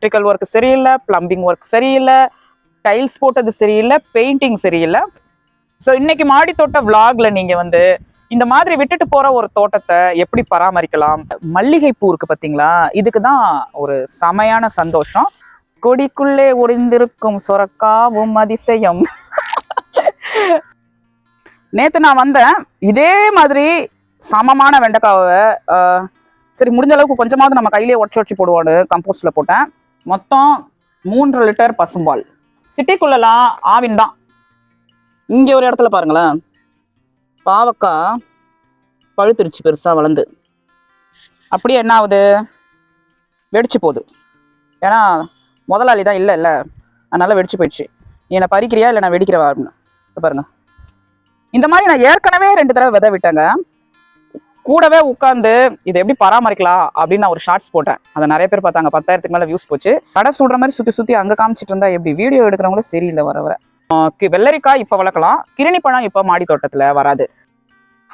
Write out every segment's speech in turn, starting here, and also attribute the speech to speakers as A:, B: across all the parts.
A: Electrical work சரியில்லை plumbing work சரியில்லை tiles போட்டது சரியில்லை பெயிண்டிங் சரியில்லை. ஸோ இன்னைக்கு மாடி தோட்ட vlogல நீங்கள் வந்து இந்த மாதிரி விட்டுட்டு போற ஒரு தோட்டத்தை எப்படி பராமரிக்கலாம்? மல்லிகை பூ இருக்கு பார்த்தீங்களா? இதுக்கு தான் ஒரு செமையான சந்தோஷம். கொடிக்குள்ளே ஒளிந்திருக்கும் சொரக்காவும் அதிசயம். நேற்று நான் வந்தேன். இதே மாதிரி சமமான வெண்டைக்காவை சரி முடிஞ்ச அளவுக்கு கொஞ்சமாவது நம்ம கையிலேயே உடச்சி உடச்சி போடுவாடு கம்போஸ்டில் போட்டேன். மொத்தம் மூன்று லிட்டர் பசும்பால். சிட்டிக்குள்ளலாம் ஆவின் தான். இங்கே ஒரு இடத்துல பாருங்களேன். பாவக்காய் பழுத்துருச்சு பெருசாக வளர்ந்து. அப்படியே என்ன ஆகுது? வெடிச்சு போகுது. ஏன்னா முதலாளி தான் இல்லை இல்லை அதனால் வெடிச்சு போயிடுச்சு. நீ என்னை பறிக்கிறியா? இல்லை நான் வெடிக்கிறவா? அப்படின்னு. பாருங்க. இந்த மாதிரி நான் ஏற்கனவே ரெண்டு தடவை விதை விட்டேங்க. கூடவே உட்காந்து இதை எப்படி பராமரிக்கலாம் அப்படின்னு நான் ஒரு ஷார்ட்ஸ் போட்டேன். அதை நிறைய பேர் பார்த்தாங்க. பத்தாயிரத்துக்கு மேலே வியூஸ் போச்சு. கடை சுடுற மாதிரி சுற்றி சுற்றி அங்கே காமிச்சிட்டு இருந்தா எப்படி? வீடியோ எடுக்கிறவங்களும் சரியில்லை வர வர. கி- வெள்ளரிக்காய் இப்போ வளர்க்கலாம். கிருணி பழம் இப்போ மாடி தோட்டத்தில் வராது.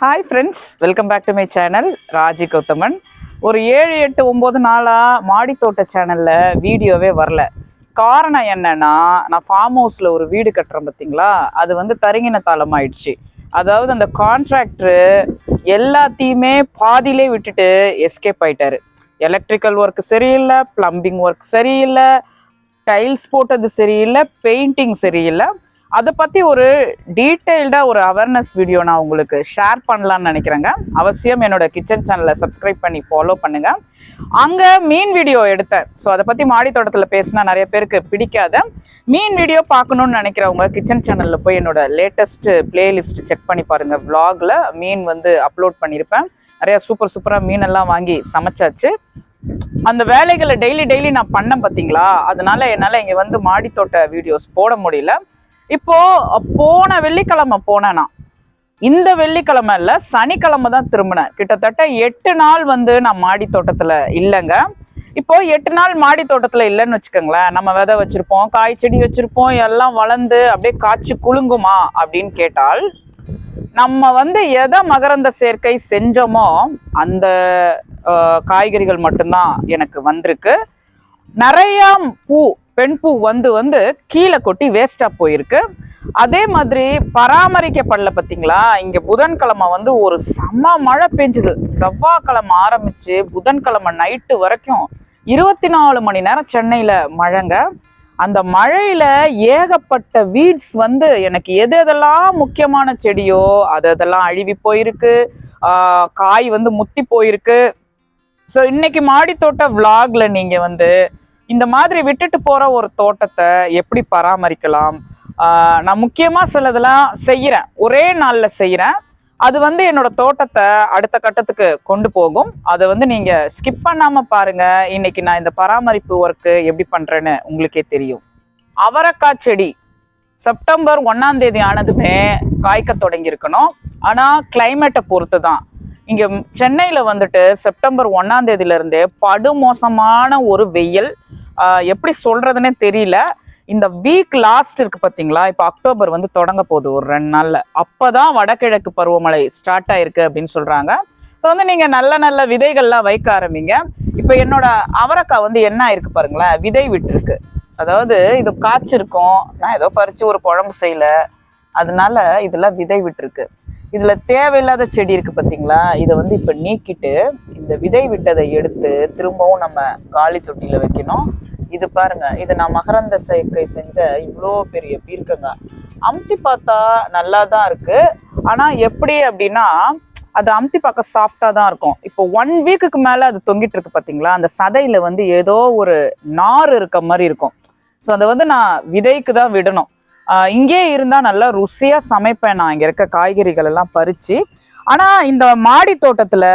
A: Hi friends welcome back to my channel Raji Gauthaman. ஒரு ஏழு எட்டு ஒம்பது நாளாக மாடித்தோட்ட சேனலில் வீடியோவே வரல. காரணம் என்னன்னா நான் ஃபார்ம் ஹவுஸில் ஒரு வீடு கட்டுறேன் பார்த்தீங்களா அது வந்து தரிங்கின தாளம் ஆயிடுச்சு அதாவது அந்த கான்ட்ராக்டரு எல்லாத்தையுமே பாதியிலே விட்டுட்டு எஸ்கேப் ஆயிட்டாரு. எலக்ட்ரிக்கல் ஒர்க் சரியில்லை ப்ளம்பிங் ஒர்க் சரியில்லை டைல்ஸ் போட்டது சரியில்லை பெயிண்டிங் சரியில்லை அதை பற்றி ஒரு டீட்டெயில்டாக ஒரு அவேர்னஸ் வீடியோ நான் உங்களுக்கு ஷேர் பண்ணலான்னு நினைக்கிறேங்க. அவசியம் என்னோட கிச்சன் சேனலை சப்ஸ்கிரைப் பண்ணி ஃபாலோ பண்ணுங்க. அங்கே மீன் வீடியோ எடுத்தேன். ஸோ அதை பற்றி மாடி தோட்டத்தில் பேசினா நிறைய பேருக்கு பிடிக்காத. மீன் வீடியோ பார்க்கணும்னு நினைக்கிறவங்க கிச்சன் சேனலில் போய் என்னோட லேட்டஸ்ட் பிளேலிஸ்ட் செக் பண்ணி பாருங்கள் வ்ளாகில் மீன் வந்து அப்லோட் பண்ணியிருப்பேன் நிறையா சூப்பர் சூப்பராக மீனெல்லாம் வாங்கி சமைச்சாச்சு. அந்த வேலைகளை டெய்லி டெய்லி நான் பண்ணேன் பார்த்தீங்களா அதனால என்னால் இங்கே வந்து மாடி தோட்ட வீடியோஸ் போட முடியல. இப்போ போன வெள்ளிக்கிழமை போனேன்? நான் இந்த வெள்ளிக்கிழமை இல்ல சனிக்கிழமை தான் திரும்பினேன். கிட்டத்தட்ட எட்டு நாள் வந்து நான் மாடி தோட்டத்துல இல்லைங்க. இப்போ எட்டு நாள் மாடி தோட்டத்துல இல்லைன்னு வச்சுக்கோங்களேன். நம்ம விதை வச்சிருப்போம் காய் செடி வச்சிருப்போம் எல்லாம் வளர்ந்து அப்படியே காய்ச்சி குலுங்குமா அப்படின்னு கேட்டால் நம்ம வந்து எதை மகரந்த சேர்க்கை செஞ்சோமோ அந்த காய்கறிகள் மட்டும்தான் எனக்கு வந்திருக்கு. நிறைய பூ பெண் பூ வந்து வந்து கீழே கொட்டி வேஸ்டா போயிருக்கு. அதே மாதிரி பராமரிக்கப்படல பார்த்தீங்களா இங்கே புதன்கிழமை வந்து ஒரு செம்ம மழை பெஞ்சுது. செவ்வாய்க்கிழமை ஆரம்பித்து புதன்கிழமை நைட்டு வரைக்கும் இருபத்தி நாலு மணி நேரம் சென்னையில் மழைங்க. அந்த மழையில் ஏகப்பட்ட வீட்ஸ் வந்து எனக்கு எது எதெல்லாம் முக்கியமான செடியோ அது அதெல்லாம் அழுவி போயிருக்கு. காய் வந்து முத்தி போயிருக்கு. ஸோ இன்னைக்கு மாடித்தோட்ட தோட்ட நீங்கள் வந்து இந்த மாதிரி விட்டுட்டு போற ஒரு தோட்டத்தை எப்படி பராமரிக்கலாம்? நான் முக்கியமா சிலதெல்லாம் செய்யறேன். ஒரே நாள்ல செய்யறேன். அது வந்து என்னோட தோட்டத்தை அடுத்த கட்டத்துக்கு கொண்டு போகும். அதை வந்து நீங்க ஸ்கிப் பண்ணாம பாருங்க. இன்னைக்கு நான் இந்த பராமரிப்பு ஒர்க்கு எப்படி பண்றேன்னு உங்களுக்கே தெரியும். அவரக்காய் செடி. செப்டம்பர் ஒன்னாம் தேதி ஆனதுமே காய்க்க தொடங்கி இருக்கணும் ஆனா கிளைமேட்டை பொறுத்து தான் இங்கே சென்னையில் வந்துட்டு செப்டம்பர் ஒன்றாம் தேதியிலருந்து படுமோசமான ஒரு வெயில். எப்படி சொல்கிறதுனே தெரியல. இந்த வீக் லாஸ்ட் இருக்கு பார்த்தீங்களா இப்போ அக்டோபர் வந்து தொடங்க போகுது ஒரு ரெண்டு நாளில். அப்போ தான் வடகிழக்கு பருவமழை ஸ்டார்ட் ஆயிருக்கு அப்படின்னு சொல்கிறாங்க ஸோ வந்து நீங்கள் நல்ல நல்ல விதைகள்லாம் வைக்க ஆரம்பிங்க. இப்போ என்னோட அவரக்காய் வந்து என்ன ஆயிருக்கு பாருங்களேன்? விதை விட்டுருக்கு. அதாவது இது காய்ச்சிருக்கும். நான் ஏதோ பறித்து ஒரு குழம்பு செய்யல. அதனால இதெல்லாம் விதை விட்டுருக்கு. இதுல தேவையில்லாத செடி இருக்கு பார்த்தீங்களா இதை வந்து இப்போ நீக்கிட்டு இந்த விதை விட்டதை எடுத்து திரும்பவும் நம்ம காலி தொட்டியில வைக்கணும். இது பாருங்க இது நான் மகரந்த சேர்க்கை செஞ்ச இவ்வளோ பெரிய பீர்க்கங்க. அமுத்தி பார்த்தா நல்லா தான் இருக்கு. ஆனா எப்படி அப்படின்னா அது அமுத்தி பார்க்க சாஃப்டாக தான் இருக்கும். இப்போ ஒன் வீக்குக்கு மேலே அது தொங்கிட்டு இருக்கு பார்த்தீங்களா அந்த சதையில் வந்து ஏதோ ஒரு நார் இருக்க மாதிரி இருக்கும். ஸோ அதை வந்து நான் விதைக்கு தான் விடணும். இங்கே இருந்தால் நல்லா ருசியாக சமைப்பேன் நான். இங்கே இருக்க காய்கறிகள் எல்லாம் பறித்து ஆனால் இந்த மாடி தோட்டத்தில்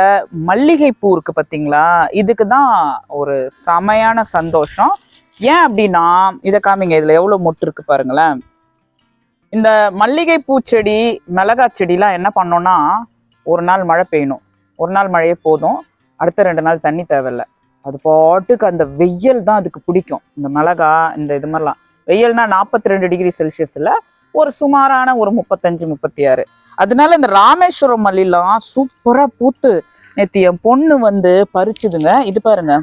A: மல்லிகை பூ இருக்குது பார்த்தீங்களா இதுக்கு தான் ஒரு செமையான சந்தோஷம். ஏன் அப்படின்னா இதை காமிங்க இதில் எவ்வளோ மொட்டு இருக்கு பாருங்களேன். இந்த மல்லிகை பூச்செடி மிளகாய் செடிலாம் என்ன பண்ணோன்னா ஒரு நாள் மழை பெய்யணும். ஒரு நாள் மழையே போதும். அடுத்த ரெண்டு நாள் தண்ணி தேவையில்லை. அது பாட்டுக்கு அந்த வெயில் தான் அதுக்கு பிடிக்கும். இந்த மிளகா இந்த இது மாதிரிலாம். வெயில்னா நாற்பத்தி ரெண்டு டிகிரி செல்சியஸில் ஒரு சுமாரான ஒரு முப்பத்தஞ்சு முப்பத்தி ஆறு அதனால இந்த ராமேஸ்வரம் மல்லிலாம் சூப்பராக பூத்து நேற்று என் பொண்ணு வந்து பறிச்சுதுங்க. இது பாருங்க.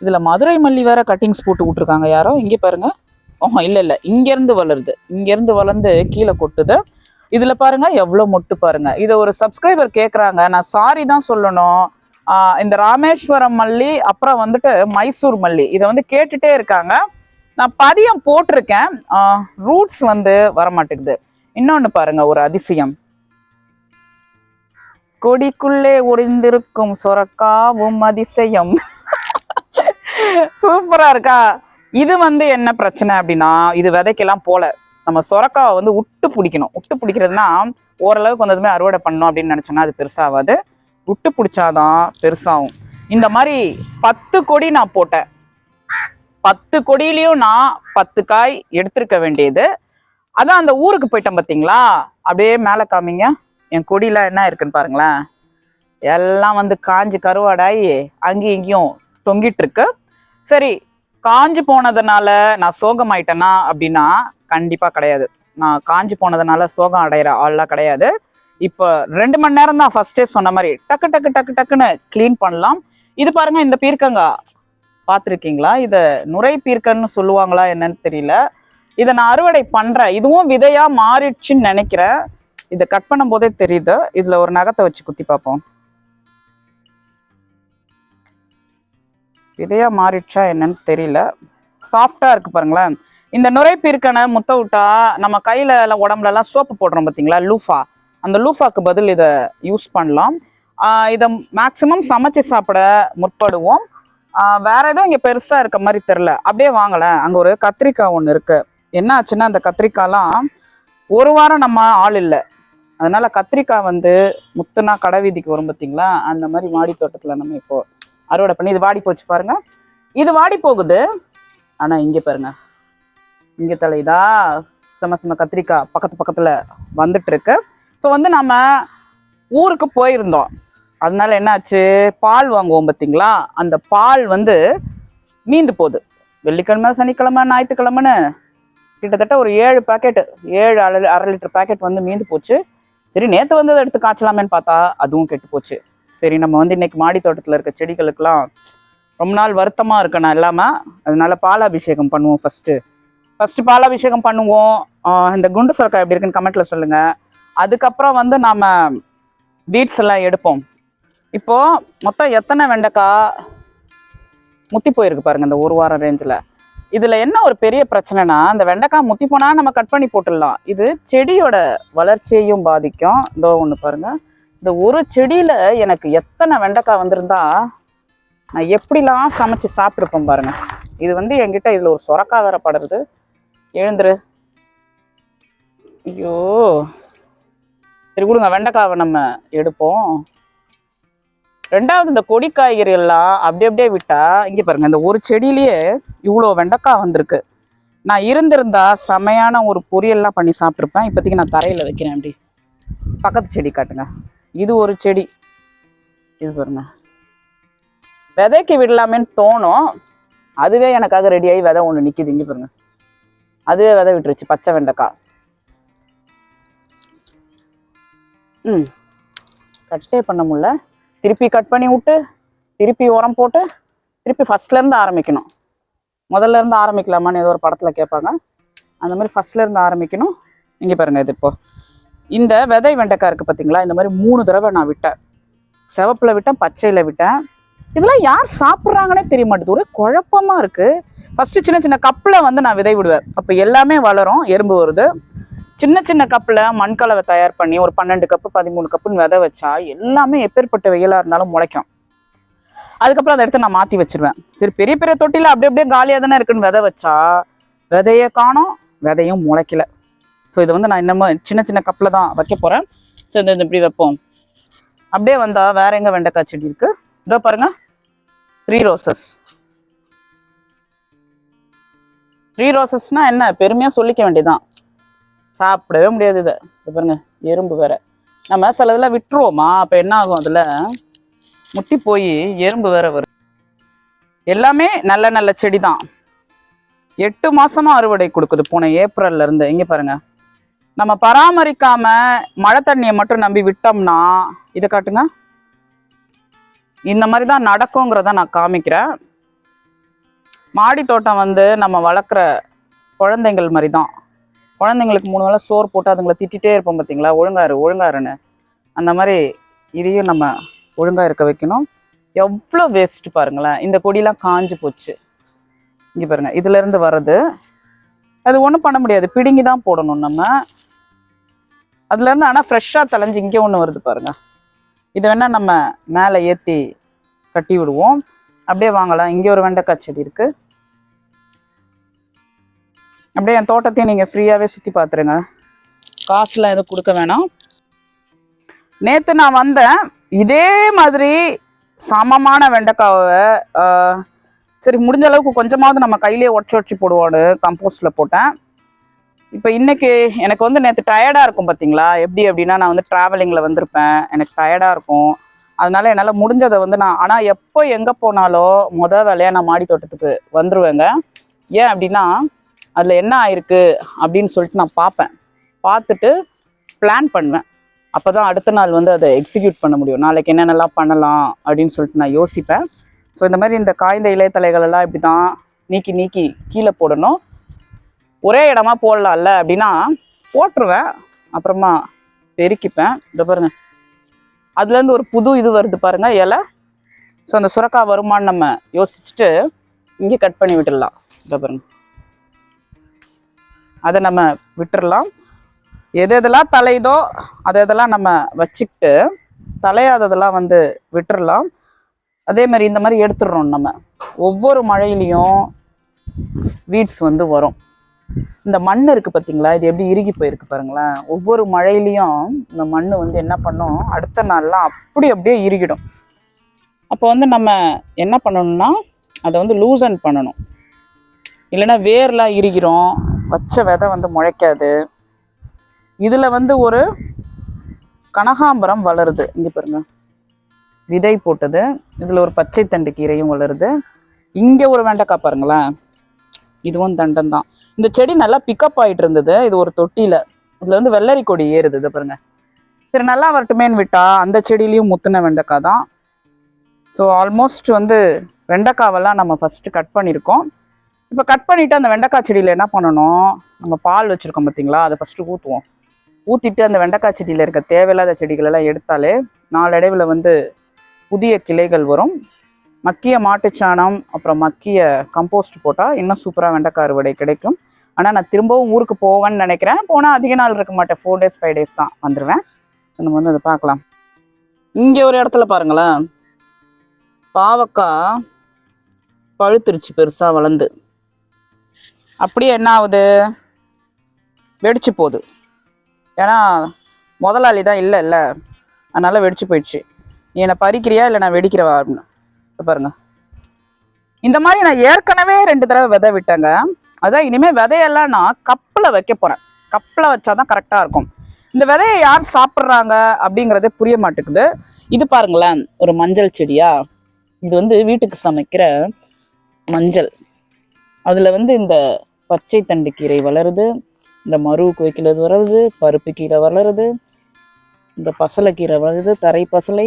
A: இதில் மதுரை மல்லி வேற கட்டிங்ஸ் போட்டு விட்ருக்காங்க யாரோ? இங்கே பாருங்க. ஓஹோ இல்லை இல்லை. இங்கேருந்து வளருது. இங்கேருந்து வளர்ந்து கீழே கொட்டுது. இதில் பாருங்க எவ்வளோ மொட்டு பாருங்க. இதை ஒரு சப்ஸ்கிரைபர் கேட்குறாங்க நான் சாரி தான் சொல்லணும். இந்த ராமேஸ்வரம் மல்லி அப்புறம் வந்துட்டு மைசூர் மல்லி. இதை வந்து கேட்டுட்டே இருக்காங்க. நான் பதியம் போட்டிருக்கேன். ரூட்ஸ் வந்து வர மாட்டேங்குது பாருங்க ஒரு அதிசயம். கொடிக்குள்ளே ஒளிந்திருக்கும் சொரக்காவும் அதிசயம். சூப்பரா இருக்கா? இது வந்து என்ன பிரச்சனை அப்படின்னா இது விதைக்கெல்லாம் போல. நம்ம சொரக்காவை வந்து உட்டு பிடிக்கணும். உட்டு பிடிக்கிறதுனா ஓரளவுக்கு வந்ததுமே அறுவடை பண்ணோம் அப்படின்னு நினைச்சோன்னா அது பெருசாகாது. உட்டு பிடிச்சாதான் பெருசாகும். இந்த மாதிரி பத்து கொடி நான் போட்டேன். பத்து கொடியிலையும் நான் பத்து காய் எடுத்திருக்க வேண்டியது. அதான் அந்த ஊருக்கு போயிட்டேன் பார்த்தீங்களா அப்படியே மேலே காமிங்க. என் கொடியெலாம் என்ன இருக்குன்னு பாருங்களேன். எல்லாம் வந்து காஞ்சு கருவாடாயி அங்கேயும் இங்கேயும் தொங்கிட்டு இருக்கு. சரி காஞ்சு போனதுனால நான் சோகமாயிட்டேனா அப்படின்னா கண்டிப்பாக கிடையாது. நான் காஞ்சு போனதுனால சோகம் அடையிற ஆள்லாம் கிடையாது. இப்போ ரெண்டு மணி நேரம் தான் ஃபர்ஸ்டே சொன்ன மாதிரி டக்கு டக்கு டக்கு டக்குன்னு க்ளீன் பண்ணலாம். இது பாருங்க இந்த பீர்க்கங்கா. பார்த்துருக்கீங்களா? இதை நுரை பீர்க்கன்னு சொல்லுவாங்களா என்னன்னு தெரியல. இதை நான் அறுவடை பண்ணுறேன் இதுவும் விதையாக மாறிடுச்சுன்னு நினைக்கிறேன். இதை கட் பண்ணும் போதே தெரியுது. இதில் ஒரு நகத்தை வச்சு குத்தி பார்ப்போம். விதையா மாறிடுச்சா என்னன்னு தெரியல. சாஃப்டாக இருக்கு பாருங்களேன். இந்த நுரை பீர்க்கனை முத்த விட்டா நம்ம கையில எல்லாம் உடம்புலலாம் சோப்பு போடுறோம் பார்த்தீங்களா லூஃபா. அந்த லூஃபாக்கு பதில் இதை யூஸ் பண்ணலாம். இதை மேக்சிமம் சமைச்சு சாப்பிட முற்படுவோம். வேற எதுவும் இங்கே பெருசாக இருக்க மாதிரி தெரில அப்படியே வாங்கலேன் அங்கே ஒரு கத்திரிக்காய் ஒன்று இருக்குது என்ன ஆச்சுன்னா அந்த கத்திரிக்காய்லாம் ஒரு வாரம் நம்ம ஆள் இல்லை. அதனால கத்திரிக்காய் வந்து முத்துனா கடை வீதிக்கு வரும் பார்த்தீங்களா அந்த மாதிரி மாடி தோட்டத்தில் நம்ம இப்போ அறுவடை பண்ணி இது வாடி போச்சு பாருங்க. இது வாடி போகுது. ஆனால் இங்கே பாருங்க. இங்கே தலைதா செம செம கத்திரிக்காய் பக்கத்து பக்கத்தில் வந்துட்டு இருக்கு. ஸோ வந்து நம்ம ஊருக்கு போயிருந்தோம். அதனால என்னாச்சு? பால் வாங்குவோம் பார்த்தீங்களா அந்த பால் வந்து மீந்து போகுது. வெள்ளிக்கிழமை சனிக்கிழமை ஞாயிற்றுக்கிழமைன்னு கிட்டத்தட்ட ஒரு ஏழு பாக்கெட் ஏழு அரை அரை லிட்டர் பாக்கெட் வந்து மீந்து போச்சு. சரி நேற்று வந்து அதை எடுத்து காய்ச்சலாமேன்னு பார்த்தா அதுவும் கெட்டு போச்சு. சரி நம்ம வந்து இன்னைக்கு மாடி தோட்டத்தில் இருக்க செடிகளுக்கெல்லாம் ரொம்ப நாள் வருத்தமாக இருக்கணும் இல்லாமல் அதனால பாலாபிஷேகம் பண்ணுவோம் ஃபஸ்ட்டு ஃபஸ்ட்டு பாலாபிஷேகம் பண்ணுவோம். இந்த குண்டு சுரக்காய் எப்படி இருக்குன்னு கமெண்ட்டில் சொல்லுங்கள் அதுக்கப்புறம் வந்து நாம் பீட்ஸ் எல்லாம் எடுப்போம். இப்போ மொத்தம் எத்தனை வெண்டைக்காய் முத்தி போயிருக்கு பாருங்க இந்த ஒரு வாரம் ரேஞ்சில் இதில் என்ன ஒரு பெரிய பிரச்சனைனா இந்த வெண்டைக்காய் முத்தி போனால் நம்ம கட் பண்ணி போட்டுடலாம். இது செடியோட வளர்ச்சியையும் பாதிக்கும். இதோ ஒன்று பாருங்க. இந்த ஒரு செடியில் எனக்கு எத்தனை வெண்டைக்காய் வந்திருந்தா நான் எப்படிலாம் சமைச்சு சாப்பிட்ருப்பேன் பாருங்க. இது வந்து என்கிட்ட இதில் ஒரு சொரக்காய் வேற படுறது எழுந்துரு. ஐயோ. சரி கொடுங்க வெண்டைக்காவை நம்ம எடுப்போம். ரெண்டாவது இந்த கொடி காய்கறிகள்லாம் அப்படி அப்படியே விட்டால் இங்கே பாருங்கள் இந்த ஒரு செடியிலேயே இவ்வளோ வெண்டைக்காய் வந்திருக்கு. நான் இருந்திருந்தா செமையான ஒரு பொரியல்லாம் பண்ணி சாப்பிட்ருப்பேன் இப்போதைக்கு நான் தரையில் வைக்கிறேன் அப்படி. பக்கத்து செடி காட்டுங்க. இது ஒரு செடி. இது பாருங்க. விதைக்கு விடலாமேன்னு தோணும். அதுவே எனக்காக ரெடியாகி விதை ஒன்று நிற்கிது இங்கே பாருங்க. அதுவே விதை விட்டுருச்சு பச்சை வெண்டைக்காய். ம். கட்டே பண்ண முடியல. திருப்பி கட் பண்ணி விட்டு திருப்பி உரம் போட்டு திருப்பி ஃபர்ஸ்ட்ல இருந்து ஆரம்பிக்கணும். முதல்ல இருந்து ஆரம்பிக்கலாமான்னு ஏதோ ஒரு படத்துல கேட்பாங்க. அந்த மாதிரி ஃபர்ஸ்ட்ல இருந்து ஆரம்பிக்கணும். இங்கே பாருங்க இது இப்போ. இந்த விதை வெண்டைக்காய் இருக்கு பார்த்தீங்களா இந்த மாதிரி மூணு தடவை நான் விட்டேன். செவப்பில் விட்டேன் பச்சையில் விட்டேன். இதெல்லாம் யார் சாப்பிட்றாங்கன்னே தெரிய மாட்டேது. ஒரே குழப்பமா இருக்கு. ஃபஸ்ட்டு சின்ன சின்ன கப்பில் வந்து நான் விதை விடுவேன். அப்போ எல்லாமே வளரும் எறும்பு வருது. சின்ன சின்ன கப்பில் மண்கலவை தயார் பண்ணி ஒரு பன்னெண்டு கப்பு பதிமூணு கப்புன்னு விதை வச்சா எல்லாமே எப்பேற்பட்ட வெயிலாக இருந்தாலும் முளைக்கும். அதுக்கப்புறம் அதை எடுத்து நான் மாற்றி வச்சிருவேன். சரி பெரிய பெரிய தொட்டியில் அப்படியே அப்படியே காலியாக தானே இருக்குன்னு விதை வச்சா விதையை காணும் விதையும் முளைக்கல. ஸோ இதை வந்து நான் இன்னமும் சின்ன சின்ன கப்பில் தான் வைக்க போகிறேன் ஸோ இந்த இந்த இப்படி வைப்போம். அப்படியே வந்தால் வேற எங்கே வெண்டைக்காய் செடி இருக்குது இதோ பாருங்கள் த்ரீ ரோசஸ் த்ரீ ரோசஸ்னால் என்ன? பெருமையாக சொல்லிக்க வேண்டியதுதான். சாப்பிடவே முடியாது இதை. பாருங்க எறும்பு வேற. நம்ம சில இதெல்லாம் விட்டுருவோமா? அப்ப என்ன ஆகும் அதுல? முட்டி போய் எறும்பு வேற வரும். எல்லாமே நல்ல நல்ல செடி தான் எட்டு மாசமா அறுவடை கொடுக்குது. போன ஏப்ரல்ல இருந்து. இங்க பாருங்க. நம்ம பராமரிக்காம மழை தண்ணியை மட்டும் நம்பி விட்டோம்னா இதை காட்டுங்க. இந்த மாதிரி தான் நடக்குங்கிறத நான் காமிக்கிறேன். மாடி தோட்டம் வந்து நம்ம வளர்க்குற குழந்தைங்கள் மாதிரி தான் குழந்தைங்களுக்கு மூணு வேளை சோறு போட்டு அதுங்களை திட்டிகிட்டே இருப்போம் பார்த்தீங்களா? ஒழுங்காரு ஒழுங்காருன்னு. அந்த மாதிரி இதையும் நம்ம ஒழுங்காக இருக்க வைக்கணும். எவ்வளோ வேஸ்ட்டு பாருங்களேன். இந்த கொடியெலாம் காஞ்சு போச்சு. இங்கே பாருங்கள் இதுலேருந்து வர்றது. அது ஒன்றும் பண்ண முடியாது. பிடுங்கி தான் போடணும் நம்ம. அதுலேருந்து ஆனால் ஃப்ரெஷ்ஷாக தலைஞ்சு இங்கே ஒன்று வருது பாருங்கள் இது வேணால் நம்ம மேலே ஏற்றி கட்டி விடுவோம். அப்படியே வாங்கலாம். இங்கே ஒரு வெண்டைக்காய் செடி இருக்குது அப்படியே என் தோட்டத்தையும் நீங்கள் ஃப்ரீயாகவே சுற்றி பார்த்துருங்க. காசுலாம் எதுவும் கொடுக்க வேணாம். நேற்று நான் வந்தேன். இதே மாதிரி சமமான வெண்டைக்காவை சரி முடிஞ்ச அளவுக்கு கொஞ்சமாவது நம்ம கையிலேயே உடச்சி உடச்சி போடுவோன்னு கம்போஸ்டில் போட்டேன். இப்போ இன்னைக்கு எனக்கு வந்து நேற்று டயர்டாக இருக்கும் பார்த்தீங்களா எப்படி அப்படின்னா நான் வந்து ட்ராவலிங்கில் வந்திருப்பேன். எனக்கு டயர்டாக இருக்கும். அதனால என்னால் முடிஞ்சதை வந்து நான் ஆனால் எப்போ எங்கே போனாலும் முத வேலையாக நான் மாடி தோட்டத்துக்கு வந்துருவேங்க. ஏன் அப்படின்னா அதில் என்ன ஆயிருக்கு அப்படின்னு சொல்லிட்டு நான் பார்ப்பேன். பார்த்துட்டு பிளான் பண்ணுவேன். அப்போ தான் அடுத்த நாள் வந்து அதை எக்ஸிக்யூட் பண்ண முடியும். நாளைக்கு என்னென்னலாம் பண்ணலாம் அப்படின்னு சொல்லிட்டு நான் யோசிப்பேன். ஸோ இந்த மாதிரி இந்த காய்ந்த இலைத்தலைகளெல்லாம் இப்படி தான் நீக்கி நீக்கி கீழே போடணும். ஒரே இடமா போடலாம்ல அப்படின்னா போட்டுருவேன். அப்புறமா பெருக்கிப்பேன். இதை பாருங்க. அதுலேருந்து ஒரு புது இது வருது பாருங்க இலை. ஸோ அந்த சுரக்கா வருமான்னு நம்ம யோசிச்சுட்டு இங்கே கட் பண்ணி விட்டுடலாம். இதை பாருங்க. அதை நம்ம விட்டுடலாம் எது எதெல்லாம் தலையுதோ அதை இதெல்லாம் நம்ம வச்சுக்கிட்டு தலையாததெல்லாம் வந்து விட்டுடலாம் அதே மாதிரி இந்த மாதிரி எடுத்துடுறோம் நம்ம. ஒவ்வொரு மழையிலையும் வீட்ஸ் வந்து வரும். இந்த மண் இருக்குது பார்த்தீங்களா? இது எப்படி இறுகி போயிருக்கு பாருங்களேன். ஒவ்வொரு மழையிலையும் இந்த மண் வந்து என்ன பண்ணும்? அடுத்த நாள்லாம் அப்படி அப்படியே இறுகிடும். அப்போ வந்து நம்ம என்ன பண்ணணும்னா அதை வந்து லூசன் பண்ணணும். இல்லைன்னா வேர்லாம் இறுகிறோம். வச்ச விதை வந்து முளைக்காது. இதில் வந்து ஒரு கனகாம்பரம் வளருது. இங்கே பாருங்க. விதை போட்டது. இதில் ஒரு பச்சை தண்டு கீரையும் வளருது. இங்கே ஒரு வெண்டைக்காய் பாருங்களேன். இதுவும் தண்டம் தான். இந்த செடி நல்லா பிக்கப் ஆகிட்டு இருந்தது. இது ஒரு தொட்டியில். இதில் வந்து வெள்ளரி கொடி ஏறுது. இதை பாருங்க. சரி நல்லா வரட்டுமேன்னு விட்டா அந்த செடியிலையும் முத்துன வெண்டைக்காய் தான். ஸோ ஆல்மோஸ்ட் வந்து வெண்டைக்காவெல்லாம் நம்ம ஃபஸ்ட்டு கட் பண்ணியிருக்கோம். இப்போ கட் பண்ணிவிட்டு அந்த வெண்டைக்காய் செடியில் என்ன பண்ணணும்? நம்ம பால் வச்சுருக்கோம் பார்த்தீங்களா அதை ஃபஸ்ட்டு ஊற்றுவோம் ஊற்றிட்டு அந்த வெண்டைக்காய் செடியில் இருக்க தேவையில்லாத செடிகள் எல்லாம் எடுத்தாலே நாளடைவில் வந்து புதிய கிளைகள் வரும். மக்கிய மாட்டுச்சாணம் அப்புறம் மக்கிய கம்போஸ்ட் போட்டால் இன்னும் சூப்பராக வெண்டைக்காய் அறுவடை கிடைக்கும். ஆனால் நான் திரும்பவும் ஊருக்கு போவேன்னு நினைக்கிறேன். போனால் அதிக நாள் இருக்க மாட்டேன். ஃபோர் டேஸ் ஃபைவ் டேஸ் தான் வந்துடுவேன் நம்ம வந்து அதை பார்க்கலாம். இங்கே ஒரு இடத்துல பாருங்களேன். பாவக்காய் பழுத்துருச்சு பெருசாக வளர்ந்து. அப்படியே என்ன ஆகுது? வெடிச்சு போகுது. ஏன்னா முதலாளி தான் இல்லை இல்லை. அதனால் வெடிச்சு போயிடுச்சு. நீ என்னை பறிக்கிறியா? இல்லை நான் வெடிக்கிறவா? அப்படின்னு. பாருங்க. இந்த மாதிரி நான் ஏற்கனவே ரெண்டு தடவை விதை விட்டேங்க. அதான் இனிமேல் விதையெல்லாம் நான் கப்பில் வைக்க போகிறேன் கப்பில் வச்சாதான் கரெக்டாக இருக்கும். இந்த விதையை யார் சாப்பிட்றாங்க அப்படிங்கிறதே புரிய மாட்டேங்குது. இது பாருங்களேன். ஒரு மஞ்சள் செடியா? இது வந்து வீட்டுக்கு சமைக்கிற மஞ்சள். அதில் வந்து இந்த பச்சை தண்டு கீரை வளருது இந்த மருவுக்கு வைக்கிறது வளருது பருப்பு கீரை வளருது இந்த பசலைக்கீரை வளருது தரை பசலை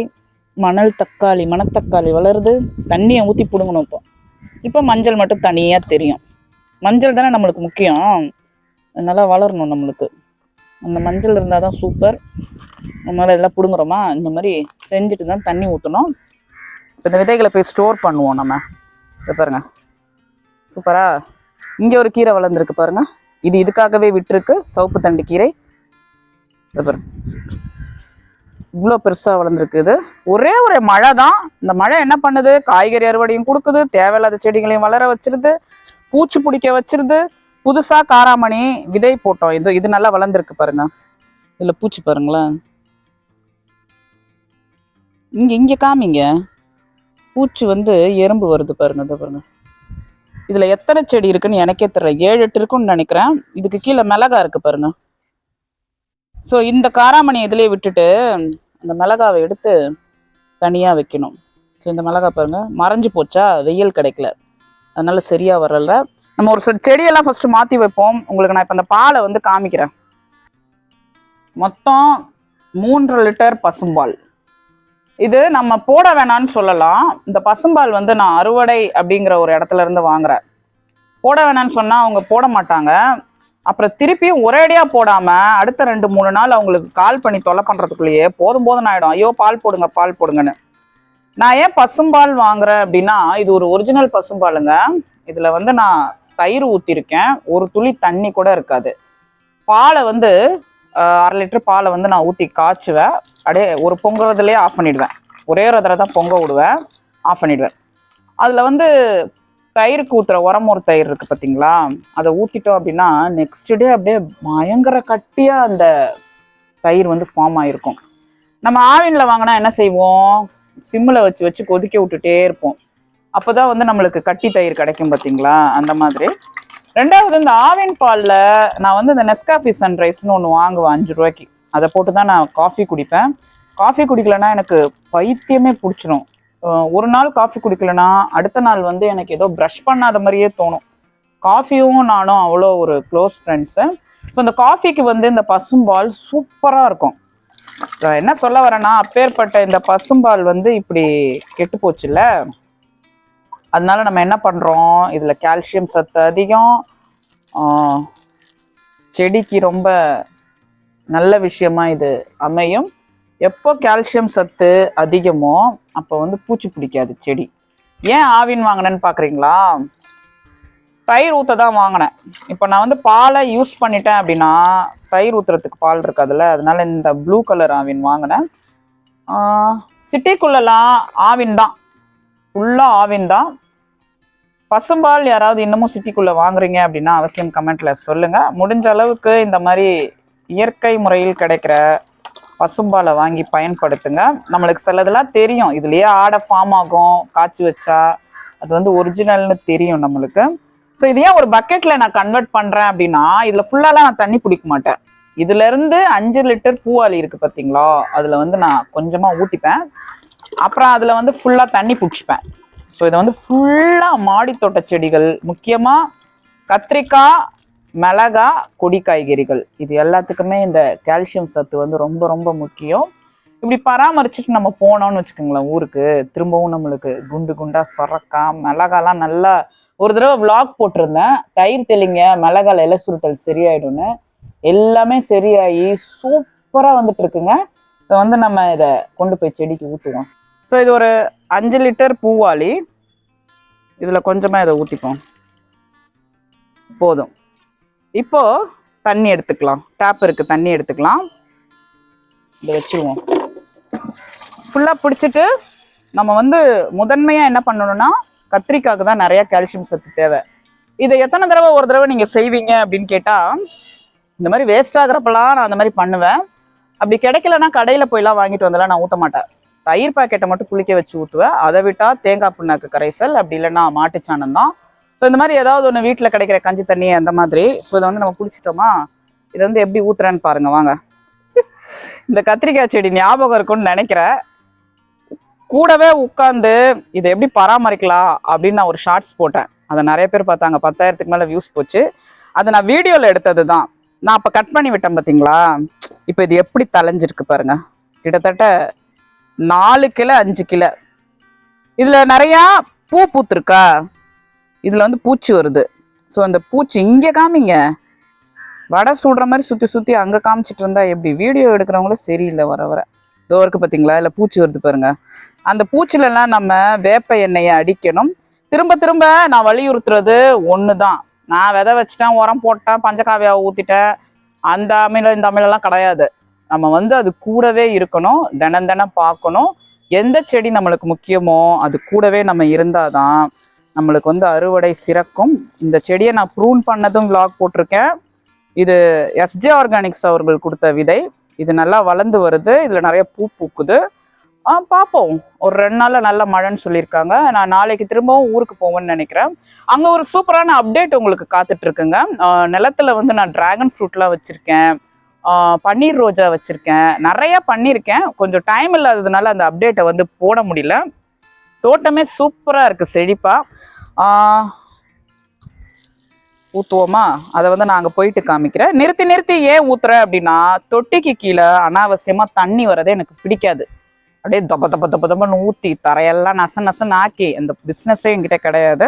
A: மணல் தக்காளி மணத்தக்காளி வளருது தண்ணியை ஊற்றி பிடுங்கணும் இப்போ. இப்போ மஞ்சள் மட்டும் தனியாக தெரியும். மஞ்சள் தானே நம்மளுக்கு முக்கியம். நல்லா வளரணும் நம்மளுக்கு. அந்த மஞ்சள் இருந்தால் தான் சூப்பர். நம்மளால் இதெல்லாம் பிடுங்குறோமா? இந்த மாதிரி செஞ்சுட்டு தான் தண்ணி ஊற்றணும் இப்போ இந்த விதைகளை போய் ஸ்டோர் பண்ணுவோம் நம்ம. இதை பாருங்கள் சூப்பரா. இங்கே ஒரு கீரை வளர்ந்துருக்கு பாருங்க. இது இதுக்காகவே விட்டுருக்கு. சவுப்பு தண்டு கீரை. இதை பாருங்க. இவ்வளோ பெருசாக வளர்ந்துருக்கு இது. ஒரே ஒரு மழை தான் இந்த மழை என்ன பண்ணுது? காய்கறி அறுவடையும் கொடுக்குது. தேவையில்லாத செடிகளையும் வளர வச்சிருது. பூச்சி பிடிக்க வச்சிருது. புதுசாக காராமணி விதை போட்டோம். இது இது நல்லா வளர்ந்துருக்கு பாருங்க. இதில் பூச்சி பாருங்களேன். இங்கே இங்கே காமிங்க. பூச்சி வந்து எறும்பு வருது பாருங்க. இதை பாருங்கள் இதில் எத்தனை செடி இருக்குன்னு எனக்கே தெரியல. ஏழு எட்டு இருக்குன்னு நினைக்கிறேன். இதுக்கு கீழே மிளகா இருக்குது பாருங்க. ஸோ இந்த காராமணி இதுலேயே விட்டுட்டு அந்த மிளகாவை எடுத்து தனியாக வைக்கணும். ஸோ இந்த மிளகா பாருங்க. மறைஞ்சு போச்சா? வெயில் கிடைக்கல. அதனால சரியாக வரல. நம்ம ஒரு சில செடியெல்லாம் ஃபஸ்ட்டு மாற்றி வைப்போம். உங்களுக்கு நான் இப்போ அந்த பாலை வந்து காமிக்கிறேன். மொத்தம் மூன்று லிட்டர் பசும்பால். இது நம்ம போட வேணாம்னு சொல்லலாம். இந்த பசும்பால் வந்து நான் அறுவடை அப்படிங்கிற ஒரு இடத்துல இருந்து வாங்குறேன். போட வேணாம்னு சொன்னால் அவங்க போட மாட்டாங்க. அப்புறம் திருப்பியும் ஒரேடியாக போடாமல் அடுத்த ரெண்டு மூணு நாள் அவங்களுக்கு கால் பண்ணி தொலை பண்ணுறதுக்குள்ளேயே போதும் போதும் ஆகிடும் ஐயோ பால் போடுங்க பால் போடுங்கன்னு. நான் ஏன் பசும்பால் வாங்குறேன் அப்படின்னா இது ஒரு ஒரிஜினல் பசும்பாலுங்க. இதில் வந்து நான் தயிர் ஊற்றிருக்கேன் ஒரு துளி தண்ணி கூட இருக்காது. பாலை வந்து அரை லிட்டர் பாலை வந்து நான் ஊற்றி காய்ச்சுவேன். அப்படியே ஒரு பொங்குறதுலேயே ஆஃப் பண்ணிவிடுவேன் ஒரே ஒரு தடவை தான் பொங்க விடுவேன். ஆஃப் பண்ணிவிடுவேன் அதில் வந்து தயிருக்கு ஊற்றுற ஒரு தயிர் இருக்குது பார்த்தீங்களா அதை ஊற்றிட்டோம் அப்படின்னா நெக்ஸ்ட் டே அப்படியே பயங்கர கட்டியாக அந்த தயிர் வந்து ஃபார்ம் ஆகிருக்கும் நம்ம ஆவினில் வாங்கினா என்ன செய்வோம்? சிம்மில் வச்சு வச்சு கொதிக்க விட்டுட்டே இருப்போம். அப்போ தான் வந்து நம்மளுக்கு கட்டி தயிர் கிடைக்கும் பார்த்தீங்களா அந்த மாதிரி. ரெண்டாவது இந்த ஆவின் பாலில் நான் வந்து இந்த நெஸ்காஃபி சன்ரைஸ்னு ஒன்று வாங்குவேன் அஞ்சு ரூபாய்க்கு. அதை போட்டு தான் நான் காஃபி குடிப்பேன். காஃபி குடிக்கலன்னா எனக்கு பைத்தியமே பிடிச்சிரும். ஒரு நாள் காஃபி குடிக்கலனா அடுத்த நாள் வந்து எனக்கு ஏதோ ப்ரஷ் பண்ணாத மாதிரியே தோணும். காஃபியும் நானும் அவ்வளோ ஒரு க்ளோஸ் ஃப்ரெண்ட்ஸு ஸோ இந்த காஃபிக்கு வந்து இந்த பசும்பால் சூப்பராக இருக்கும். என்ன சொல்ல வரேன்னா அப்பேற்பட்ட இந்த பசும்பால் வந்து இப்படி கெட்டு போச்சுல்ல? அதனால நம்ம என்ன பண்ணுறோம் இதில் கால்சியம் சத்து அதிகம். செடிக்கு ரொம்ப நல்ல விஷயமா இது அமையும். எப்போ கால்சியம் சத்து அதிகமோ அப்போ வந்து பூச்சி பிடிக்காது செடி. ஏன் ஆவின் வாங்கினேன்னு பார்க்குறீங்களா தயிர் ஊற்ற தான் வாங்கினேன். இப்போ நான் வந்து பாலை யூஸ் பண்ணிட்டேன் அப்படின்னா தயிர் ஊற்றுறதுக்கு பால் இருக்காதுல்ல அதனால இந்த ப்ளூ கலர் ஆவின் வாங்கினேன். சிட்டிக்குள்ளெல்லாம் ஆவின் தான். ஃபுல்லாக ஆவின் தான். பசும்பால் யாராவது இன்னமும் சிட்டிக்குள்ளே வாங்குறீங்க அப்படின்னா அவசியம் கமெண்ட்டில் சொல்லுங்கள் முடிஞ்ச அளவுக்கு இந்த மாதிரி இயற்கை முறையில் கிடைக்கிற பசும்பாலை வாங்கி பயன்படுத்துங்க. நம்மளுக்கு சிலதெல்லாம் தெரியும். இதுலேயே ஆடை ஃபார்ம் ஆகும். காய்ச்சி வச்சா அது வந்து ஒரிஜினல்னு தெரியும் நம்மளுக்கு. ஸோ இது ஏன் ஒரு பக்கெட்டில் நான் கன்வெர்ட் பண்ணுறேன் அப்படின்னா இதில் ஃபுல்லாலாம் நான் தண்ணி பிடிக்க மாட்டேன். இதுலேருந்து அஞ்சு லிட்டர் பூவாளி இருக்குது பார்த்தீங்களா அதில் வந்து நான் கொஞ்சமாக ஊற்றிப்பேன் அப்புறம் அதில் வந்து ஃபுல்லாக தண்ணி பிடிச்சிப்பேன். ஸோ இதை வந்து ஃபுல்லாக மாடித்தோட்ட செடிகள் முக்கியமாக கத்திரிக்காய் மிளகா கொடி காய்கறிகள். இது எல்லாத்துக்குமே இந்த கால்சியம் சத்து வந்து ரொம்ப ரொம்ப முக்கியம். இப்படி பராமரிச்சுட்டு நம்ம போனோம்னு வச்சுக்கோங்களேன் ஊருக்கு திரும்பவும் நம்மளுக்கு குண்டு குண்டா சொரக்கா மிளகாலாம் நல்லா ஒரு தடவை விளாக் போட்டிருந்தேன். தயிர் தெளிங்க மிளகால இலை சுருட்டல் சரியாயிடும்னு. எல்லாமே சரியாகி சூப்பராக வந்துட்டு இருக்குங்க. ஸோ வந்து நம்ம இதை கொண்டு போய் செடிக்கு ஊற்றுவோம் ஸோ இது ஒரு அஞ்சு லிட்டர் பூவாளி. இதில் கொஞ்சமாக இதை ஊற்றிப்போம் போதும். இப்போது தண்ணி எடுத்துக்கலாம். டேப் இருக்குது தண்ணி எடுத்துக்கலாம். இதை வச்சுருவோம். ஃபுல்லாக பிடிச்சிட்டு நம்ம வந்து முதன்மையாக என்ன பண்ணணும்னா கத்திரிக்காய்க்கு தான் நிறையா கால்சியம் சத்து தேவை. இதை எத்தனை தடவை ஒரு தடவை நீங்கள் செய்வீங்க அப்படின்னு கேட்டால் இந்த மாதிரி வேஸ்ட் ஆகிறப்பெல்லாம் நான் அந்த மாதிரி பண்ணுவேன். அப்படி கிடைக்கலன்னா கடையில் போயெல்லாம் வாங்கிட்டு வந்தெல்லாம் நான் ஊற்ற மாட்டேன். தயிர் பாக்கெட்டை மட்டும் குளிக்க வச்சு ஊற்றுவேன் அதை விட்டால் தேங்காய் புண்ணாக்கு கரைசல் அப்படி இல்லைன்னா மாட்டுச்சாணம் தான். ஸோ இந்த மாதிரி ஏதாவது ஒன்று வீட்டில் கிடைக்கிற கஞ்சி தண்ணி அந்த மாதிரி. ஸோ இதை வந்து நம்ம குளிச்சிட்டோமா? இதை வந்து எப்படி ஊற்றுறேன்னு பாருங்கள் வாங்க. இந்த கத்திரிக்காய் செடி ஞாபகம் இருக்கும்னு நினைக்கிறேன். கூடவே உட்காந்து இதை எப்படி பராமரிக்கலாம் அப்படின்னு நான் ஒரு ஷார்ட்ஸ் போட்டேன். அதை நிறைய பேர் பார்த்தாங்க. பத்தாயிரத்துக்கு மேலே வியூஸ் போச்சு. அதை நான் வீடியோவில் எடுத்தது தான். நான் அப்போ கட் பண்ணி விட்டேன் பார்த்தீங்களா இப்போ இது எப்படி தலைஞ்சிருக்கு பாருங்க. கிட்டத்தட்ட நாலு கிலோ அஞ்சு கிலோ. இதில் நிறையா பூ பூத்துருக்கா? இதில் வந்து பூச்சி வருது. ஸோ அந்த பூச்சி இங்கே காமிங்க. வடை சுடுற மாதிரி சுற்றி சுற்றி அங்கே காமிச்சிட்டு இருந்தா எப்படி? வீடியோ எடுக்கிறவங்களும் சரியில்லை வர வர. இதோ இருக்கு பார்த்தீங்களா இல்லை பூச்சி வருது பாருங்க. அந்த பூச்சிலெல்லாம் நம்ம வேப்ப எண்ணெயை அடிக்கணும். திரும்ப திரும்ப நான் வலியுறுத்துறது ஒன்று தான் நான் விதை வச்சுட்டேன் உரம் போட்டேன் பஞ்சகாவியா ஊற்றிட்டேன் அந்த அமில இந்த அமிலெல்லாம் கிடையாது. நம்ம வந்து அது கூடவே இருக்கணும் தினம் தினம் பார்க்கணும். எந்த செடி நம்மளுக்கு முக்கியமோ அது கூடவே நம்ம இருந்தால் தான் நம்மளுக்கு வந்து அறுவடை சிறக்கும். இந்த செடியை நான் ப்ரூன் பண்ணதும் விளாக் போட்டிருக்கேன். இது எஸ்ஜே ஆர்கானிக்ஸ் அவர்கள் கொடுத்த விதை. இது நல்லா வளர்ந்து வருது. இதில் நிறைய பூ பூக்குது. ஆ பார்ப்போம் ஒரு ரெண்டு நாளில் நல்ல மழைன்னு சொல்லியிருக்காங்க. நான் நாளைக்கு திரும்பவும் ஊருக்கு போவேன்னு நினைக்கிறேன். அங்கே ஒரு சூப்பரான அப்டேட் உங்களுக்கு காத்துட்ருக்குங்க. நிலத்தில் நிலத்துல வந்து நான் ட்ராகன் ஃப்ரூட்லாம் வச்சுருக்கேன். பன்னீர் ரோஜா வச்சுருக்கேன். நிறையா பண்ணியிருக்கேன். கொஞ்சம் டைம் இல்லாததுனால அந்த அப்டேட்டை வந்து போட முடியல. தோட்டமே சூப்பராக இருக்குது செழிப்பாக ஊற்றுவோமா அதை வந்து நான் அங்கே போயிட்டு காமிக்கிறேன். நிறுத்தி நிறுத்தி ஏன் ஊற்றுறேன் அப்படின்னா தொட்டிக்கு கீழே அனாவசியமாக தண்ணி வரதே எனக்கு பிடிக்காது. அப்படியே தொப்ப தொப்ப தொப்ப தொப்பன்னு ஊற்றி தரையெல்லாம் நச நசன்னு ஆக்கி அந்த பிஸ்னஸே என்கிட்ட கிடையாது.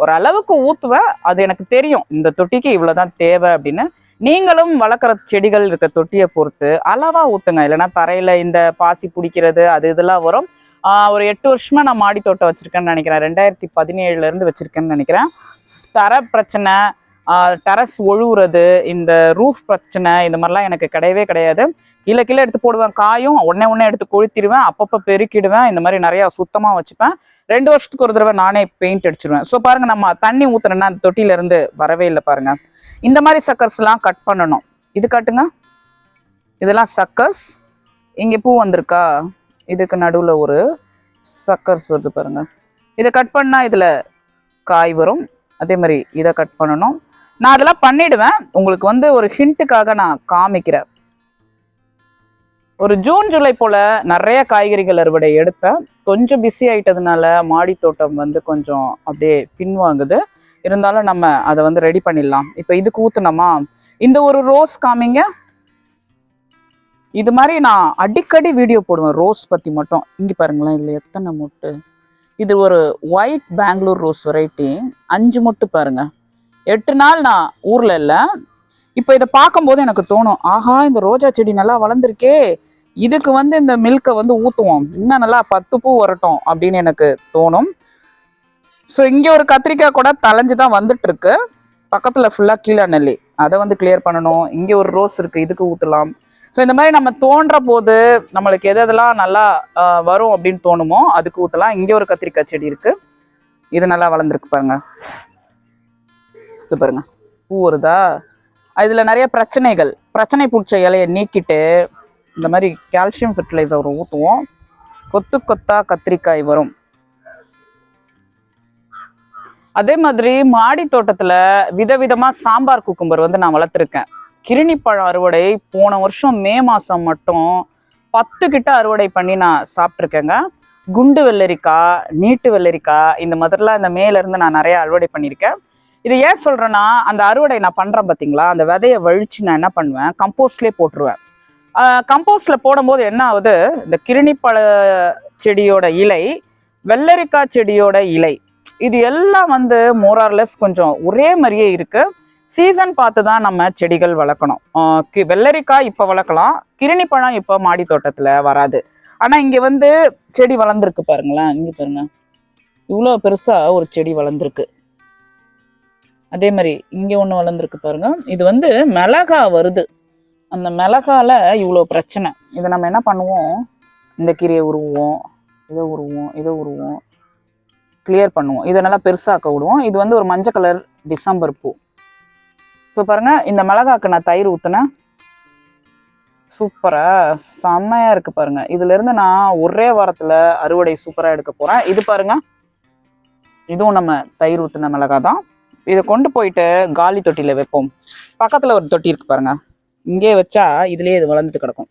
A: ஒரு அளவுக்கு ஊற்றுவேன் அது எனக்கு தெரியும். இந்த தொட்டிக்கு இவ்வளோதான் தேவை அப்படின்னு. நீங்களும் வளர்க்குற செடிகள் இருக்க தொட்டியை பொறுத்து அளவாக ஊற்றுங்க இல்லைன்னா தரையில் இந்த பாசி பிடிக்கிறது அது இதெல்லாம் வரும். ஒரு எட்டு வருஷமாக நான் மாடி தோட்டம் வச்சுருக்கேன்னு நினைக்கிறேன். ரெண்டாயிரத்தி பதினேழுல இருந்து நினைக்கிறேன். தர பிரச்சனை டெரஸ் ஒழுகுறது இந்த ரூஃப் பிரச்சனை இந்த மாதிரிலாம் எனக்கு கிடையவே கிடையாது. கீழே கீழே எடுத்து போடுவேன் காயும் உடனே ஒன்னே எடுத்து கொளுத்திடுவேன் அப்பப்போ பெருக்கிடுவேன் இந்த மாதிரி நிறையா சுத்தமாக வச்சுப்பேன். ரெண்டு வருஷத்துக்கு ஒரு தடவை நானே பெயிண்ட் அடிச்சிருவேன். ஸோ பாருங்க நம்ம தண்ணி ஊத்துறேன்னா அந்த தொட்டிலேருந்து வரவே இல்லை பாருங்க. இந்த மாதிரி சக்கர்ஸ்லாம் கட் பண்ணணும். இது காட்டுங்க. இதெல்லாம் சக்கர்ஸ் இங்கே பூ வந்திருக்கா? இதுக்கு நடுவில் ஒரு சக்கர்ஸ் வருது பாருங்க. இதை கட் பண்ணால் இதில் காய் வரும். அதே மாதிரி இதை கட் பண்ணணும். நான் அதெல்லாம் பண்ணிடுவேன். உங்களுக்கு வந்து ஒரு ஹிண்ட்டுக்காக நான் காமிக்கிறேன். ஒரு ஜூன் ஜூலை போல நிறைய காய்கறிகள் அறுவடை எடுத்தேன். கொஞ்சம் பிஸி ஆயிட்டதுனால மாடி தோட்டம் வந்து கொஞ்சம் அப்படியே பின்வாங்குது. இருந்தாலும் நம்ம அதை வந்து ரெடி பண்ணிடலாம். இப்போ இதுக்கு ஊத்துனோமா இந்த ஒரு ரோஸ் காமிங்க. இது மாதிரி நான் அடிக்கடி வீடியோ போடுவேன் ரோஸ் பற்றி மட்டும். இங்கே பாருங்களேன் இதில் எத்தனை மொட்டு? இது ஒரு ஒயிட் பெங்களூர் ரோஸ் வெரைட்டி அஞ்சு மொட்டு பாருங்கள் எட்டு நாள் நான் ஊரில் இல்லை. இப்போ இதை பார்க்கும்போது எனக்கு தோணும் ஆஹா இந்த ரோஜா செடி நல்லா வளர்ந்துருக்கே. இதுக்கு வந்து இந்த மில்கை வந்து ஊற்றுவோம் இன்னும் நல்லா பத்து பூ வரட்டும் அப்படின்னு எனக்கு தோணும். ஸோ இங்கே ஒரு கத்திரிக்காய் கூட தலைஞ்சு தான் வந்துட்டுருக்கு. பக்கத்தில் ஃபுல்லாக கீழே நெல்லி. அதை வந்து கிளியர் பண்ணணும். இங்கே ஒரு ரோஸ் இருக்குது இதுக்கு ஊற்றலாம் ஸோ இந்த மாதிரி நம்ம தோன்ற போது நம்மளுக்கு எது எதெல்லாம் நல்லா வரும் அப்படின்னு தோணுமோ அதுக்கு ஊற்றலாம் இங்கே ஒரு கத்திரிக்காய் செடி இருக்குது இது நல்லா வளர்ந்துருக்கு பாருங்க. இது பாருங்க. பூ வருதா? இதில் நிறைய பிரச்சனைகள். பிரச்சனை பூச்ச இலையை நீக்கிட்டு இந்த மாதிரி கால்சியம் ஃபெர்டிலைசர் ஊற்றுவோம் கொத்து கொத்தா கத்திரிக்காய் வரும். அதே மாதிரி மாடி தோட்டத்தில் விதவிதமாக சாம்பார் குக்கும்பர் வந்து நான் வளர்த்துருக்கேன். கிருணிப்பழம் அறுவடை போன வருஷம் மே மாதம் மட்டும் பத்து கிட்ட அறுவடை பண்ணி நான் சாப்பிட்ருக்கேங்க குண்டு வெள்ளரிக்காய் நீட்டு வெள்ளரிக்காய் இந்த மாதிரிலாம் இந்த மேலேருந்து நான் நிறைய அறுவடை பண்ணியிருக்கேன். இது ஏன் சொல்கிறேன்னா அந்த அறுவடை நான் பண்ணுறேன் பார்த்தீங்களா அந்த விதையை வழித்து நான் என்ன பண்ணுவேன்? கம்போஸ்ட்லேயே போட்டுருவேன். கம்போஸ்டில் போடும்போது என்ன ஆகுது? இந்த கிருணிப்பழ செடியோட இலை வெள்ளரிக்காய் செடியோட இலை இது எல்லாம் வந்து மோரார்லெஸ் கொஞ்சம் ஒரே மாதிரியே இருக்குது சீசன் பார்த்து தான் நம்ம செடிகள் வளர்க்கணும். கி- வெள்ளரிக்காய் இப்போ வளர்க்கலாம் கிருணி பழம் இப்போ மாடி தோட்டத்தில் வராது. ஆனால் இங்கே வந்து செடி வளர்ந்துருக்கு பாருங்களேன் இங்கே பாருங்க. இவ்வளோ பெருசாக ஒரு செடி வளர்ந்துருக்கு. அதே மாதிரி இங்கே ஒன்று வளர்ந்துருக்கு பாருங்க. இது வந்து மிளகா வருது. அந்த மிளகால இவ்வளோ பிரச்சனை. இதை நம்ம என்ன பண்ணுவோம்? இந்த கீரையை உருவோம் இதை உருவோம் இதை உருவோம் கிளியர் பண்ணுவோம். இதை நல்லா பெருசாக்க விடுவோம். இது வந்து ஒரு மஞ்சள் கலர் டிசம்பர் பூ. ஸோ பாருங்க இந்த மிளகாக்கு நான் தயிர் ஊற்றினேன் சூப்பராக செம்மையாக இருக்குது பாருங்க. இதுலேருந்து நான் ஒரே வாரத்தில் அறுவடை சூப்பராக எடுக்க போகிறேன் இது பாருங்க. இதுவும் நம்ம தயிர் ஊற்றின மிளகா தான் இதை கொண்டு போயிட்டு காலி தொட்டியில் வைப்போம். பக்கத்தில் ஒரு தொட்டி இருக்கு பாருங்க. இங்கே வச்சா இதுலேயே இது வளர்ந்துட்டு கிடக்கும்.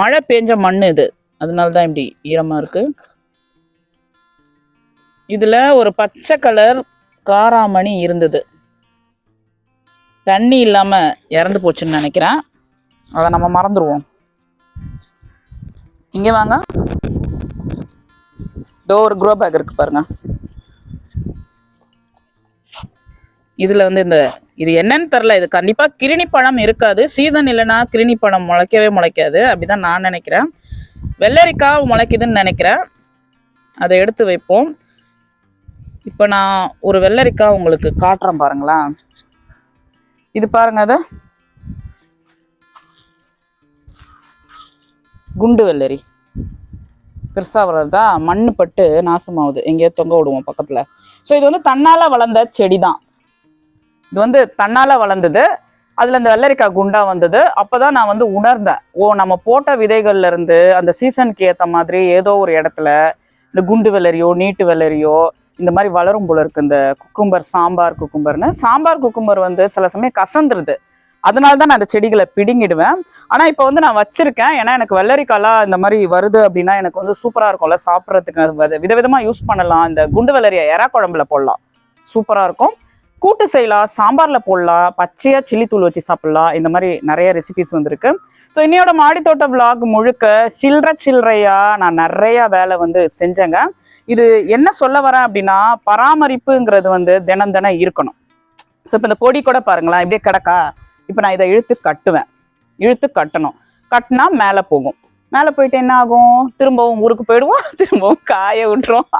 A: மழை பெஞ்ச மண் இது. அதனால தான் இப்படி ஈரமாக இருக்கு. இதில் ஒரு பச்சை கலர் காராமணி இருந்தது. தண்ணி இல்லாமல் இறந்து போச்சுன்னு நினைக்கிறேன். அதை நம்ம மறந்துடுவோம் இங்கே வாங்க. இதோ ஒரு க்ரோ பேக் இருக்கு பாருங்க. இதில் வந்து இந்த இது என்னன்னு தெரில இது கண்டிப்பாக கிருணி பழம் இருக்காது. சீசன் இல்லைன்னா கிருணி பழம் முளைக்கவே முளைக்காது. அப்படிதான் நான் நினைக்கிறேன். வெள்ளரிக்காய் முளைக்குதுன்னு நினைக்கிறேன். அதை எடுத்து வைப்போம். இப்போ நான் ஒரு வெள்ளரிக்காய் உங்களுக்கு காட்டுறேன் பாருங்களேன். இது பாருங்க அது. குண்டு வெள்ளரி. பெருசாக வர்றதா? மண் பட்டு நாசமாகுது. எங்கேயோ தொங்க விடுவோம் பக்கத்தில். ஸோ இது வந்து தன்னால் வளர்ந்த செடி தான் இது வந்து தன்னால் வளர்ந்தது. அதில் இந்த வெள்ளரிக்காய் குண்டா வந்தது. அப்போ தான் நான் வந்து உணர்ந்தேன். ஓ நம்ம போட்ட விதைகள்லேருந்து அந்த சீசனுக்கு ஏற்ற மாதிரி ஏதோ ஒரு இடத்துல இந்த குண்டு வெள்ளரியோ நீட்டு வெள்ளரியோ இந்த மாதிரி வளரும் போல இருக்கு. இந்த குக்கும்பர் சாம்பார் குக்கும்பர்னு. சாம்பார் குக்கும்பர் வந்து சில சமயம் கசந்துருது. அதனால தான் நான் அந்த செடிகளை பிடுங்கிடுவேன். ஆனால் இப்போ வந்து நான் வச்சிருக்கேன். ஏன்னா எனக்கு வெள்ளரிக்காலாம் இந்த மாதிரி வருது அப்படின்னா எனக்கு வந்து சூப்பராக இருக்கும்ல. சாப்பிட்றதுக்கு வித விதமாக யூஸ் பண்ணலாம். இந்த குண்டு வெள்ளரியை எறா குழம்புல போடலாம். சூப்பராக இருக்கும். கூட்டு செய்யலாம் சாம்பாரில் போடலாம் பச்சையாக சில்லி தூள் வச்சு சாப்பிடலாம் இந்த மாதிரி நிறைய ரெசிபிஸ் வந்திருக்கு. ஸோ இன்னையோட மாடித்தோட்ட விளாக் முழுக்க சில்லற சில்லறையாக நான் நிறையா வேலை வந்து செஞ்சேங்க. இது என்ன சொல்ல வரேன் அப்படின்னா பராமரிப்புங்கிறது வந்து தினம் தினம் இருக்கணும். ஸோ இப்போ இந்த கொடி கூட பாருங்களேன் இப்படியே கிடக்கா? இப்போ நான் இதை இழுத்து கட்டுவேன். இழுத்து கட்டணும். கட்டினா மேலே போகும். மேலே போயிட்டு என்ன ஆகும்? திரும்பவும் ஊருக்கு போயிடுவோம் திரும்பவும் காய விட்டுரும்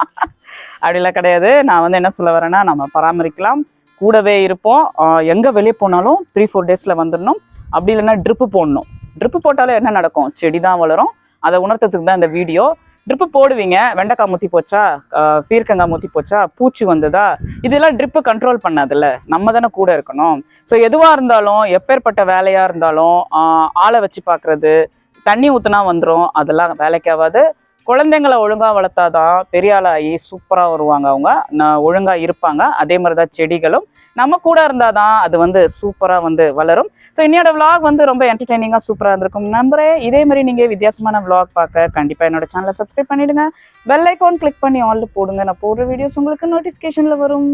A: அப்படிலாம் கிடையாது. நான் வந்து என்ன சொல்ல வரேன்னா நம்ம பராமரிக்கலாம். கூடவே இருப்போம். எங்கே வெளியே போனாலும் த்ரீ ஃபோர் டேஸில் வந்துடணும். அப்படி இல்லைன்னா ட்ரிப்பு போடணும். ட்ரிப்பு போட்டாலும் என்ன நடக்கும்? செடி தான் வளரும். அதை உணர்த்ததுக்கு தான் இந்த வீடியோ. ட்ரிப்பு போடுவீங்க. வெண்டைக்காய் முத்தி போச்சா? பீர்க்கங்காய் முத்தி போச்சா? பூச்சி வந்ததா? இதெல்லாம் ட்ரிப்பு கண்ட்ரோல் பண்ணாதுல்ல. நம்ம தானே கூட இருக்கணும். ஸோ எதுவாக இருந்தாலும் எப்பேற்பட்ட வேலையாக இருந்தாலும் ஆளை வச்சு பார்க்குறது தண்ணி ஊற்றுனா வந்துடும் அதெல்லாம் வேலைக்காவது குழந்தைங்களை ஒழுங்காக வளர்த்தாதான் பெரிய ஆளாகி சூப்பராக வருவாங்க அவங்க. நான் ஒழுங்காக இருப்பாங்க. அதே மாதிரி தான் செடிகளும். நம்ம கூட இருந்தால் தான் அது வந்து சூப்பராக வந்து வளரும். ஸோ என்னோட vlog வந்து ரொம்ப என்டர்டெய்னிங்காக சூப்பராக இருந்திருக்கும். நம்புகிறேன் இதே மாதிரி நீங்கள் வித்தியாசமான vlog பார்க்க கண்டிப்பாக என்னோட சேனலை சப்ஸ்கிரைப் பண்ணிடுங்க. பெல் ஐக்கான் கிளிக் பண்ணி ஆல் போடுங்க. நான் போடுற வீடியோஸ் உங்களுக்கு நோட்டிஃபிகேஷனில் வரும்.